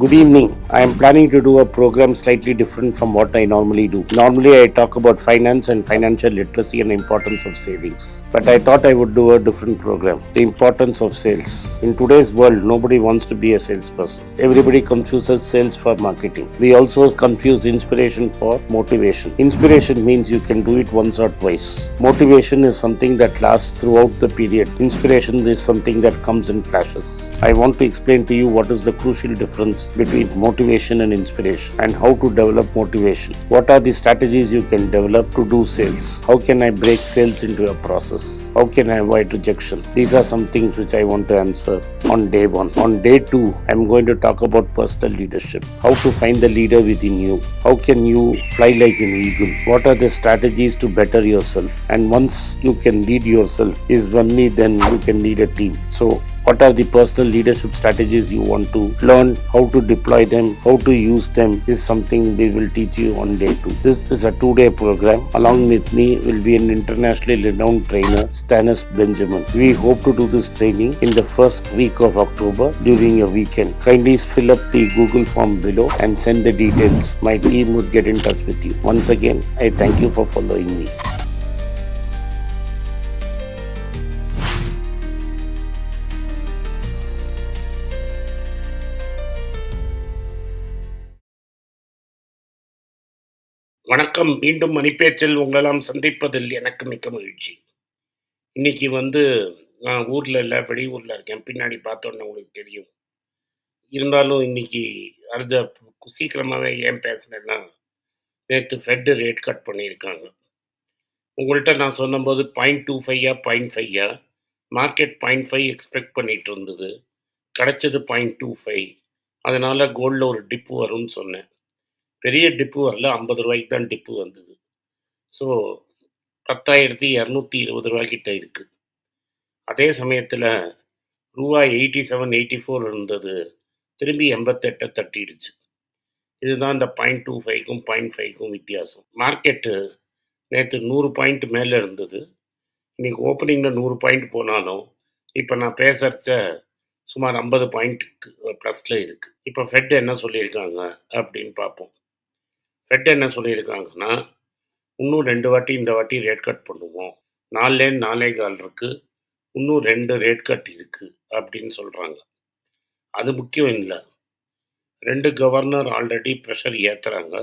Good evening. I am planning to do a program slightly different from what I normally do. Normally, I talk about finance and financial literacy and importance of savings. But I thought I would do a different program. The importance of sales. In today's world, nobody wants to be a salesperson. Everybody confuses sales for marketing. We also confuse inspiration for motivation. Inspiration means you can do it once or twice. Motivation is something that lasts throughout the period. Inspiration is something that comes in flashes. I want to explain to you what is the crucial difference between motivation and inspiration and how to develop motivation. What are the strategies you can develop to do sales? How can I break sales into a process? How can I avoid rejection? These are some things which I want to answer on day one. On day two, I'm going to talk about personal leadership. How to find the leader within you. How can you fly like an eagle? What are the strategies to better yourself? And once you can lead yourself, is only then you can lead a team. So what are the personal leadership strategies you want to learn? How to deploy them? How to use them is something we will teach you on day two. This is a two day program. Along with me will be an internationally renowned trainer stanis benjamin. We hope to do this training in the first week of october during a weekend. Kindly fill up the google form below and send the details. My team would get in touch with you. Once again i thank you for following me வணக்கம் மீண்டும் மணிப்பேச்சில் உங்களெல்லாம் சந்திப்பதில் எனக்கு மிக்க மகிழ்ச்சி. இன்னைக்கு வந்து நான் ஊரில் இல்லை வெளியூரில் இருக்கேன். பின்னாடி பார்த்தோன்னே உங்களுக்கு தெரியும். இருந்தாலும் இன்னைக்கு அர்ஜ சீக்கிரமாகவே ஏன் பேசுனேன்னா நேற்று ஃபெட்டு ரேட் கட் பண்ணியிருக்காங்க. உங்கள்கிட்ட நான் சொன்னபோது பாயிண்ட் டூ ஃபைவா பாயிண்ட் ஃபைவா மார்க்கெட் பாயிண்ட் ஃபைவ் எக்ஸ்பெக்ட் பண்ணிட்டு இருந்தது. கிடச்சது பாயிண்ட் டூ ஃபைவ் அதனால் கோல்டில் ஒரு டிப்பு வரும்னு சொன்னேன். பெரிய டிப்பு வரல ஐம்பது ரூபாய்க்கு தான் டிப்பு வந்தது. ஸோ பத்தாயிரத்தி இரநூத்தி இருபது ரூபாய்க்கிட்ட இருக்குது அதே சமயத்தில் ரூபாய் எயிட்டி செவன் எயிட்டி ஃபோர் இருந்தது. திரும்பி எண்பத்தெட்டை தட்டிடுச்சு. இதுதான் இந்த பாயிண்ட் டூ ஃபைவ்க்கும் பாயிண்ட் ஃபைவ்க்கும் வித்தியாசம். மார்க்கெட்டு நேற்று நூறு பாயிண்ட் மேலே இருந்தது. இன்றைக்கி ஓப்பனிங்கில் நூறு பாயிண்ட் போனாலும் இப்போ நான் பேசுகிறச்ச சுமார் ஐம்பது பாயிண்ட்டுக்கு ப்ளஸில் இருக்குது இப்போ ஃபெட் என்ன சொல்லியிருக்காங்க அப்படின்னு பார்ப்போம். ஃபெட் என்ன சொல்லியிருக்காங்கன்னா இன்னும் ரெண்டு வாட்டி இந்த வாட்டி ரேட் கட் பண்ணுவோம். நாலே நாலே கால் இருக்குது இன்னும் ரெண்டு ரேட் கட் இருக்குது அப்படின்னு சொல்கிறாங்க அது முக்கியம் இல்லை. ரெண்டு கவர்னர் ஆல்ரெடி ப்ரெஷர் ஏற்றுறாங்க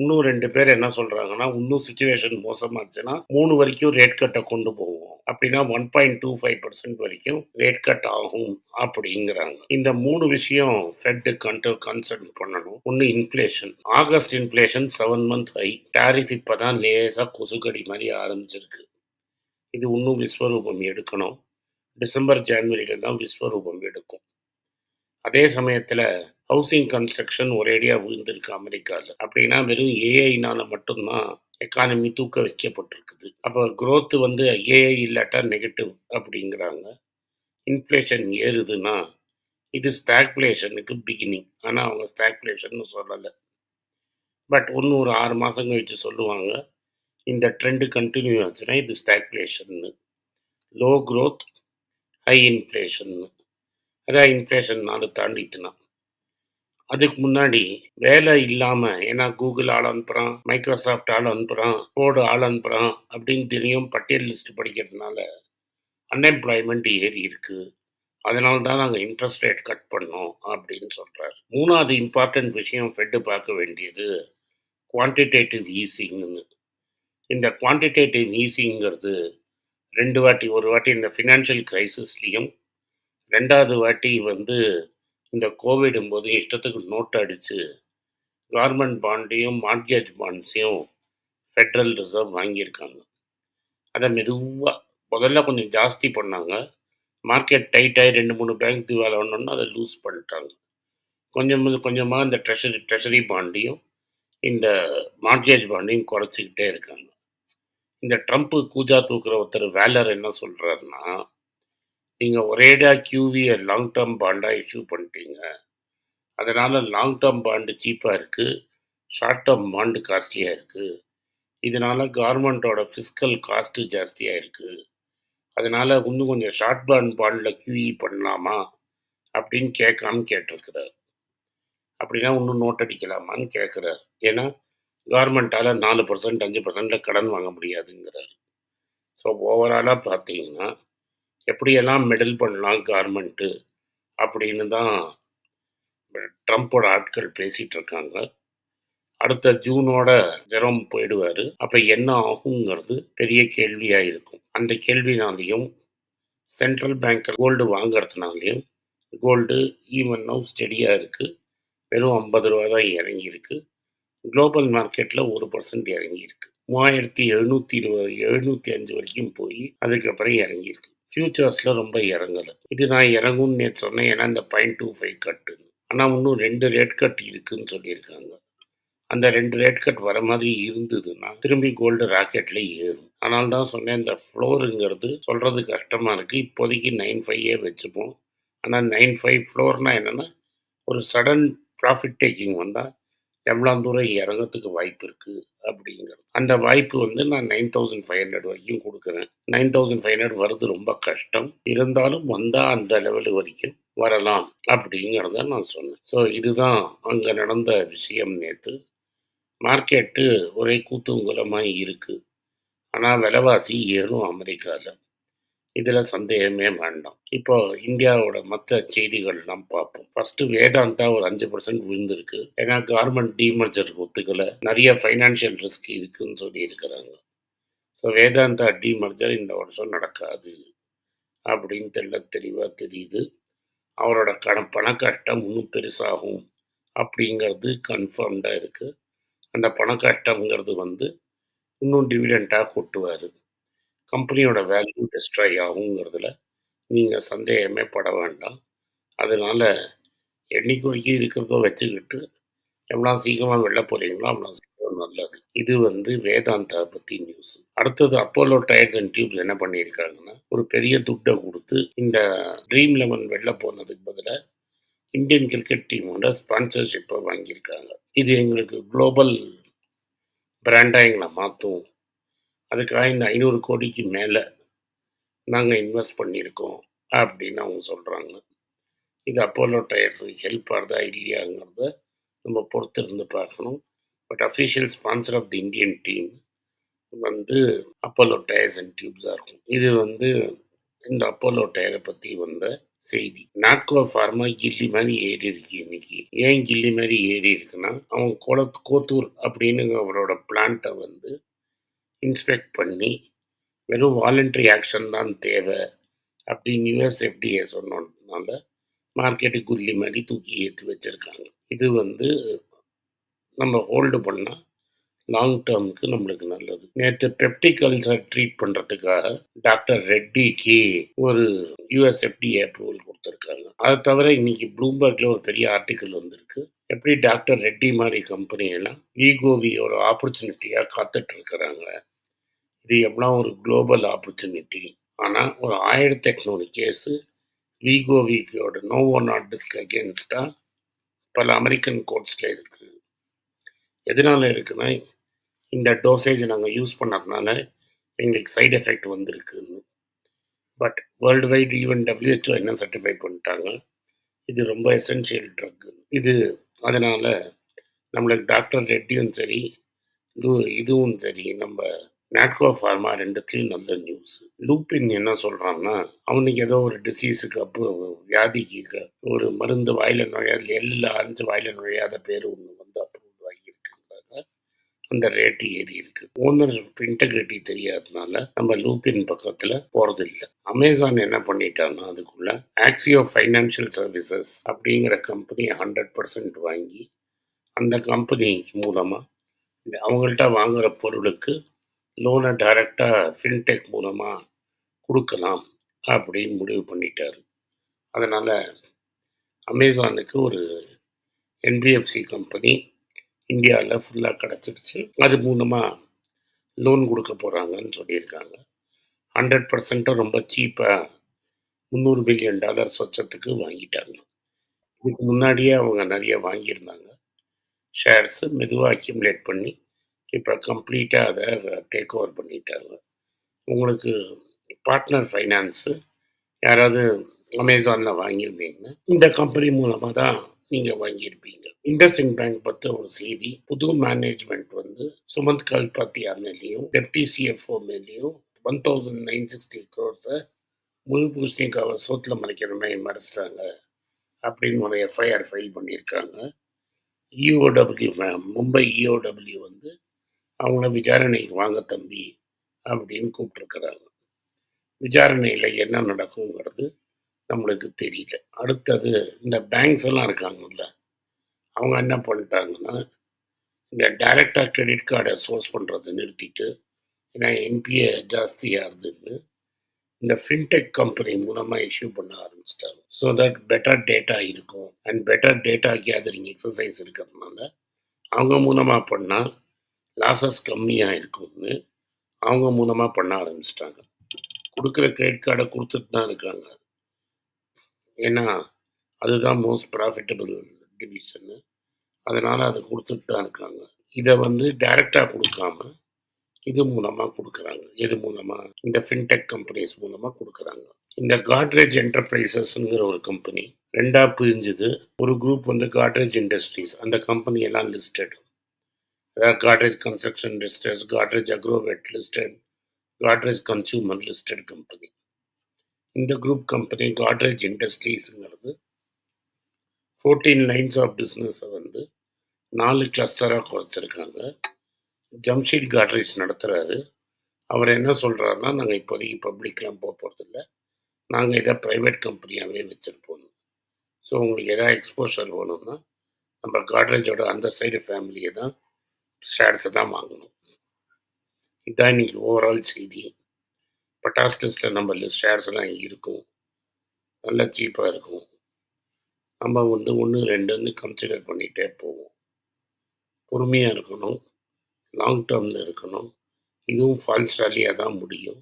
இன்னும் ரெண்டு பேர் என்ன சொல்கிறாங்கன்னா இன்னும் சுச்சுவேஷன் மோசமாச்சுன்னா மூணு வரைக்கும் ரேட் கட்டை கொண்டு போவோம். அப்படின்னா one point two five percent வரைக்கும் ரேட் கட் ஆகும் அப்படிங்கிறாங்க. இந்த மூணு விஷயம் ஃபெட்டு கண்ட்ரோல் கன்சர்ன் பண்ணணும். ஒன்று inflation August inflation seven month high tariff இப்போ தான் லேசாக கொசுக்கடி மாதிரி ஆரம்பிச்சிருக்கு. இது இன்னும் விஸ்வரூபம் எடுக்கணும். டிசம்பர் ஜான்வரியில தான் விஸ்வரூபம் எடுக்கும். அதே சமயத்தில் ஹவுசிங் கன்ஸ்ட்ரக்ஷன் ஒரேடியாக விழுந்திருக்கு அமெரிக்காவில் அப்படின்னா வெறும் ஏஐனால மட்டும்தான் எக்கானமி தூக்க வைக்கப்பட்டிருக்குது. அப்போ growth வந்து ஏஐ இல்லாட்டா நெகட்டிவ் அப்படிங்கிறாங்க. இன்ஃப்ளேஷன் ஏறுதுன்னா இது ஸ்டாக்ஃப்ளேஷனுக்கு பிகினிங் ஆனால் அவங்க ஸ்டாக்ஃப்ளேஷன் சொல்லலை. பட் இன்னும் ஒரு ஆறு மாதம் கழிச்சு சொல்லுவாங்க. இந்த ட்ரெண்டு கண்டினியூ ஆச்சுன்னா இது ஸ்டாக்லேஷன்னு லோ க்ரோத் ஹை இன்ஃப்ளேஷன்னு அதான் இன்ஃப்ளேஷன் நாலு தாண்டிட்டுனா. அதுக்கு முன்னாடி வேலை இல்லாமல் ஏன்னா கூகுள் ஆள் அனுப்புகிறான் மைக்ரோசாஃப்ட் ஆள் அனுப்புகிறான் ஃபோர்டு ஆள் அனுப்புகிறான் அப்படின்னு தெரியும் பட்டியல் லிஸ்ட் படிக்கிறதுனால அன்எம்ப்ளாய்மெண்ட் ஏறி இருக்கு. அதனால தான் நாங்கள் இன்ட்ரெஸ்ட் ரேட் கட் பண்ணோம் அப்படின்னு சொல்கிறார் மூணாவது இம்பார்ட்டன்ட் விஷயம் ஃபெட்டு பார்க்க வேண்டியது குவான்டிடேட்டிவ் ஈஸிங்னு. இந்த குவான்டிடேட்டிவ் ஈஸிங்கிறது ரெண்டு வாட்டி ஒரு வாட்டி இந்த ஃபினான்ஷியல் கிரைசிஸ்லேயும் ரெண்டாவது வாட்டி வந்து இந்த கோவிடும் போது இஷ்டத்துக்கு நோட் அடித்து கவர்மெண்ட் பாண்டையும் மார்கேஜ் பாண்ட்ஸையும் ஃபெட்ரல் ரிசர்வ் வாங்கியிருக்காங்க. அதை மெதுவாக முதல்ல கொஞ்சம் ஜாஸ்தி பண்ணாங்க. மார்க்கெட் டைட்டாகி ரெண்டு மூணு பேங்க் திவால் ஒன்று அதை லூஸ் பண்ணிட்டாங்க. கொஞ்சம் கொஞ்சமாக இந்த ட்ரெஷரி ட்ரெஷரி பாண்டையும் இந்த மார்கேஜ் பாண்டையும் குறைச்சிக்கிட்டே இருக்காங்க. இந்த ட்ரம்ப்பு கூஜா தூக்குற ஒருத்தர் வேலர் என்ன சொல்கிறாருன்னா நீங்கள் ஒரேடா கியூவியை லாங் டேர்ம் பாண்டாக இஷ்யூ பண்ணிட்டீங்க. அதனால் லாங் டேர்ம் பாண்டு சீப்பாக இருக்குது ஷார்ட் டேர்ம் பாண்டு காஸ்ட்லியாக இருக்குது இதனால் கவர்மெண்ட்டோட ஃபிஸ்கல் காஸ்ட்டு ஜாஸ்தியாக இருக்குது அதனால் இன்னும் கொஞ்சம் ஷார்ட் பாண்ட் பாண்டில் கியூஇ பண்ணலாமா? அப்படின்னு கேட்காம கேட்டிருக்கிறார். அப்படின்னா இன்னும் நோட் அடிக்கலாமான்னு கேட்குறாரு. ஏன்னா கவர்மெண்ட்டால் நாலு பர்சன்ட் அஞ்சு பர்சன்ட்டில் கடன் வாங்க முடியாதுங்கிறாரு. ஸோ ஓவராலாக பார்த்தீங்கன்னா எப்படியெல்லாம் மெடல் பண்ணலாம் கார்மெண்ட்டு அப்படின்னு தான் ட்ரம்ப்போட ஆட்கள் பேசிகிட்டு இருக்காங்க. அடுத்த ஜூனோட ஜெரம் போயிடுவார். அப்போ என்ன ஆகுங்கிறது பெரிய கேள்வியாக இருக்கும். அந்த கேள்வினாலையும் சென்ட்ரல் பேங்க்கில் கோல்டு வாங்குறதுனாலையும் கோல்டு ஈவன் நவ் ஸ்டெடியாக இருக்குது வெறும் ஐம்பது ரூபா தான் இறங்கியிருக்கு. குளோபல் மார்க்கெட்டில் ஒரு பர்சன்ட் இறங்கியிருக்கு. மூவாயிரத்தி எழுநூற்றி இருபது எழுநூற்றி அஞ்சு வரைக்கும் போய் அதுக்கப்புறம் இறங்கியிருக்கு. ஃபியூச்சர்ஸில் ரொம்ப இறங்கலை இது நான் இறங்கும்னு நேற்று சொன்னேன் ஏன்னா இந்த பாயிண்ட் டூ ஃபைவ் கட்டுன்னு ஆனால் இன்னும் ரெண்டு ரேட் கட் இருக்குன்னு சொல்லியிருக்காங்க. அந்த ரெண்டு ரேட் கட் வர மாதிரி இருந்ததுன்னா திரும்பி கோல்டு ராக்கெட்டில் ஏறும். அதனால தான் சொன்னேன் இந்த ஃப்ளோருங்கிறது சொல்கிறது கஷ்டமாக இருக்குது இப்போதைக்கு நைன் ஃபைவே வச்சுப்போம். ஆனால் நைன் ஃபைவ் ஃப்ளோர்னால் என்னென்னா ஒரு சடன் ப்ராஃபிட் டேக்கிங் வந்தால் எவ்வளோ தூரம் வாய்ப்பு இருக்குது அப்படிங்கிறது. அந்த வாய்ப்பு வந்து நான் நைன் தௌசண்ட் ஃபைவ் ஹண்ட்ரட் வரைக்கும் கொடுக்குறேன். நைன் தௌசண்ட் ஃபைவ் ஹண்ட்ரட் வருது ரொம்ப கஷ்டம். இருந்தாலும் வந்தால் அந்த லெவலு வரைக்கும் வரலாம் அப்படிங்கிறத நான் சொன்னேன். ஸோ இதுதான் அங்கே நடந்த விஷயம் நேற்று மார்க்கெட்டு ஒரே கூத்துங்குலமாக இருக்குது ஆனால் விலைவாசி ஏறும் அமெரிக்காவில் இதில் சந்தேகமே வேண்டாம். இப்போ இந்தியாவோட மற்ற செய்திகள்லாம் பார்ப்போம். ஃபர்ஸ்ட் வேதாந்தா ஒரு அஞ்சு பர்சன்ட் விழுந்திருக்கு. ஏன்னா கவர்மெண்ட் டீமர்ஜருக்கு ஒத்துக்கல. நிறைய ஃபைனான்சியல் ரிஸ்க் இருக்குன்னு சொல்லி இருக்கிறாங்க. ஸோ வேதாந்தா டிமர்ஜர் இந்த வருஷம் நடக்காது. அப்படின்னு தெள்ள தெளிவாக தெரியுது. அவரோட கண பண கஷ்டம் இன்னும் பெருசாகும் அப்படிங்கிறது கன்ஃபார்ம்டாக இருக்குது அந்த பண கஷ்டங்கிறது வந்து இன்னும் டிவிடெண்ட்டாக கொட்டுவார். கம்பெனியோட வேல்யூ டிஸ்ட்ராய் ஆகுங்கிறதுல நீங்கள் சந்தேகமே பட வேண்டாம். அதனால் என்னைக்கு இருக்கிறதோ வச்சுக்கிட்டு எவ்வளோ சீக்கிரமாக வெளில போகிறீங்களோ அவ்வளோ சீக்கிரம் நல்லது. இது வந்து வேதாந்தா பற்றி நியூஸ் அடுத்தது அப்போலோ டயர்ஸ் அண்ட் டியூப்ஸ் என்ன பண்ணியிருக்காங்கன்னா ஒரு பெரிய துட்டை கொடுத்து இந்த ட்ரீம் லெவன் வெளில போனதுக்கு பதிலாக இந்தியன் கிரிக்கெட் டீமோட ஸ்பான்சர்ஷிப்பை வாங்கியிருக்காங்க. இது எங்களுக்கு குளோபல் பிராண்டாக எங்களை மாற்றும் அதுக்காக இந்த ஐநூறு கோடிக்கு மேலே நாங்கள் இன்வெஸ்ட் பண்ணியிருக்கோம் அப்படின்னு அவங்க சொல்கிறாங்க இது அப்போலோ டயர்ஸுக்கு ஹெல்ப் ஆகுதா இல்லையாங்கிறத நம்ம பொறுத்திருந்து பார்க்கணும். But official sponsor of the Indian team வந்து அப்போலோ டயர்ஸ் அண்ட் டியூப்ஸாக இருக்கும். இது வந்து இந்த அப்போலோ டயரை பற்றி வந்த செய்தி. நாட்கோ ஃபார்மா கில்லி மாதிரி ஏறி இருக்கு இன்னைக்கு. ஏன் கில்லி மாதிரி ஏறி இருக்குன்னா அவன் கோல கோத்தூர் அப்படின்னு அவரோட பிளான்ட்டை வந்து இன்ஸ்பெக்ட் பண்ணி வெறும் வாலண்டரி ஆக்ஷன் தான் தேவை அப்படின்னு யூஎஸ்எஃப்டிஏ சொன்னதுனால மார்க்கெட்டு குல்லி மாதிரி தூக்கி ஏற்றி வச்சுருக்காங்க. இது வந்து நம்ம ஹோல்டு பண்ணால் லாங் டேர்முக்கு நம்மளுக்கு நல்லது. நேற்று பெப்டிக் அல்சர் ட்ரீட் பண்ணுறதுக்காக டாக்டர் ரெட்டிக்கு ஒரு யூஎஸ்எஃப்டிஏ அப்ரூவல் கொடுத்துருக்காங்க. அதை தவிர இன்னைக்கு ப்ளூம்பர்கில் ஒரு பெரிய ஆர்டிக்கல் வந்திருக்கு. எப்படி டாக்டர் ரெட்டி மாதிரி கம்பெனியெல்லாம் ஈகோவி ஒரு ஆப்பர்ச்சுனிட்டியாக காத்துட்டு இருக்கிறாங்க. இது எவ்வளோ ஒரு குளோபல் ஆப்பர்ச்சுனிட்டி ஆனால் ஒரு ஆயிரத்தி எட்நூறு கேஸு வீகோவிக்கோட நோவோ நாட் டிஸ்க் அகேன்ஸ்டாக பல அமெரிக்கன் கோர்ட்ஸில் இருக்குது எதனால் இருக்குன்னா இந்த டோசேஜ் நாங்கள் யூஸ் பண்ணதுனால எங்களுக்கு சைடு எஃபெக்ட் வந்திருக்குன்னு. But world wide even WHO என்ன சர்டிஃபை பண்ணிட்டாங்க இது ரொம்ப எசென்ஷியல் ட்ரக் இது அதனால் நம்மளுக்கு டாக்டர் ரெட்டியும் சரி இதுவும் சரி நம்ம நாட்கோ ஃபார்மா ரெண்டுத்துலேயும் நல்ல நியூஸ் லூப்பின் என்ன சொல்கிறான்னா அவனுக்கு ஏதோ ஒரு டிசீஸுக்கு அப்போ வியாதிக்கு ஒரு மருந்து வாயில நுழையாத எல்லா அரைஞ்சு வாயில நுழையாத பேர் ஒன்று வந்து அப்போ அந்த ரேட்டு ஏறி இருக்கு. ஓனர் இன்டெகிரிட்டி தெரியாததுனால நம்ம லூப்பின் பக்கத்தில் போகிறது இல்லை அமேசான் என்ன பண்ணிட்டான்னா அதுக்குள்ள ஆக்சியோ ஃபைனான்ஷியல் சர்வீசஸ் அப்படிங்கிற கம்பெனி ஹண்ட்ரட் பர்சன்ட் வாங்கி அந்த கம்பெனி மூலமாக அவங்கள்ட்ட வாங்குற பொருளுக்கு லோனை டைரெக்டாக ஃபின்டெக் மூலமாக கொடுக்கலாம் அப்படின்னு முடிவு பண்ணிட்டார். அதனால் அமேசானுக்கு ஒரு என்பிஎஃப்சி கம்பெனி இந்தியாவில் ஃபுல்லாக கிடச்சிருச்சு அது மூலமாக லோன் கொடுக்க போகிறாங்கன்னு சொல்லியிருக்காங்க. ஹண்ட்ரட் பர்சன்ட்டும் ரொம்ப சீப்பாக முந்நூறு பில்லியன் டாலர் சொச்சத்துக்கு வாங்கிட்டாங்க. இதுக்கு முன்னாடியே அவங்க நிறைய வாங்கியிருந்தாங்க. ஷேர்ஸு மெதுவாக அக்யூமுலேட் பண்ணி இப்போ கம்ப்ளீட்டாக அதை டேக் ஓவர் பண்ணிட்டாங்க. உங்களுக்கு பார்ட்னர் ஃபைனான்ஸு யாராவது அமேசானில் வாங்கியிருந்தீங்கன்னா இந்த கம்பெனி மூலமாக தான் நீங்கள் வாங்கியிருப்பீங்க. இண்டஸ்இன் பேங்க் பத்த ஒரு செய்தி புது மேனேஜ்மெண்ட் வந்து சுமந்த் கல்பாத்தியா மேலேயும் டெப்டி சிஎஃப்ஓ மேலேயும் ஒன் தௌசண்ட் நைன் சிக்ஸ்டி க்ரோர்ஸை முழு பூசணிக்காவை சோத்தில் மறைக்கிற மாதிரி மறைச்சிட்டாங்க அப்படின்னு ஒரு எஃப்ஐஆர் ஃபைல் பண்ணியிருக்காங்க. E இஓடபிள்யூ மும்பை இஓடபிள்யூ வந்து அவங்கள விசாரணைக்கு வாங்க தம்பி அப்படின்னு கூப்பிட்டுருக்குறாங்க. விசாரணையில் என்ன நடக்குங்கிறது நம்மளுக்கு தெரியல. அடுத்தது இந்த பேங்க்ஸ் எல்லாம் இருக்காங்கல்ல அவங்க என்ன பண்ணிட்டாங்கன்னா இந்த டைரெக்டாக கிரெடிட் கார்டை சோர்ஸ் பண்ணுறதை நிறுத்திட்டு ஏன்னா என்பிஏ ஜாஸ்தியாகுதுன்னு இந்த ஃபின்டெக் கம்பெனி மூலமாக இஷ்யூ பண்ண ஆரம்பிச்சிட்டாங்க. ஸோ தட் பெட்டர் டேட்டா இருக்கும். And better data gathering exercise இருக்கிறதுனால அவங்க மூலமாக பண்ணால் லாசஸ் கம்மியாக இருக்கும்னு அவங்க மூலமாக பண்ண ஆரம்பிச்சிட்டாங்க. கொடுக்குற கிரெடிட் கார்டை கொடுத்துட்டு தான் இருக்காங்க. ஏன்னா அதுதான் மோஸ்ட் ப்ராஃபிட்டபிள் டிவிஷன்னு அதனால் அதை கொடுத்துட்டு தான் இருக்காங்க. இதை வந்து டைரெக்டாக கொடுக்காம இது மூலமாக கொடுக்குறாங்க. இது மூலமாக இந்த ஃபின்டெக் கம்பெனிஸ் மூலமாக கொடுக்குறாங்க. இந்த காட்ரேஜ் என்டர்பிரைசஸ்ங்கிற ஒரு கம்பெனி ரெண்டா பிரிஞ்சுது. ஒரு குரூப் வந்து காட்ரேஜ் இண்டஸ்ட்ரீஸ் அந்த கம்பெனி எல்லாம் லிஸ்டட் அதாவது Godrej construction listed Godrej Agrovet listed Godrej consumer listed company இந்த குரூப் கம்பெனி காட்ரேஜ் இண்டஸ்ட்ரீஸுங்கிறது ஃபோர்டீன் லைன்ஸ் ஆஃப் பிஸ்னஸை வந்து நாலு கிளஸ்டராக குறைச்சிருக்காங்க. ஜம்ஷீட் காட்ரேஜ் நடத்துகிறாரு அவர் என்ன சொல்கிறாருன்னா நாங்கள் இப்போதைக்கு பப்ளிக்லாம் போக போகிறதில்ல நாங்கள் இதை ப்ரைவேட் கம்பெனியாகவே வச்சுருப்போம். ஸோ உங்களுக்கு எதாவது எக்ஸ்போஷர் வேணும்னா நம்ம காட்ரேஜோட அந்த சைடு ஃபேமிலியை தான் ஷேர்ஸை தான் வாங்கணும். இதுதான் இன்னைக்கு ஓவரால் செய்தி. பட்டாஸ் லிஸ்ட்டில் நம்ம லிஸ்ட் ஷேர்ஸ் எல்லாம் இருக்கும். நல்லா சீப்பாக இருக்கும். நம்ம வந்து ஒன்று ரெண்டுன்னு கன்சிடர் பண்ணிகிட்டே போவோம். பொறுமையாக இருக்கணும். லாங் டேர்மில் இருக்கணும். இதுவும் ஃபால்ஸ் ராலியாக தான் முடியும்.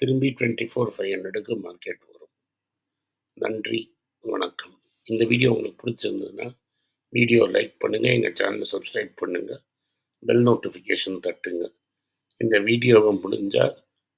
திரும்பி டுவெண்ட்டி ஃபோர் ஃபைவ் ஹண்ட்ரடுக்கு மார்க்கெட் வரும். நன்றி. வணக்கம். இந்த வீடியோ உங்களுக்கு பிடிச்சிருந்ததுன்னா வீடியோ லைக் பண்ணுங்கள் எங்கள் சேனலை சப்ஸ்கிரைப் பண்ணுங்கள் பெல் நோட்டிஃபிகேஷன் தட்டுங்க. இந்த வீடியோவை முடிஞ்சால்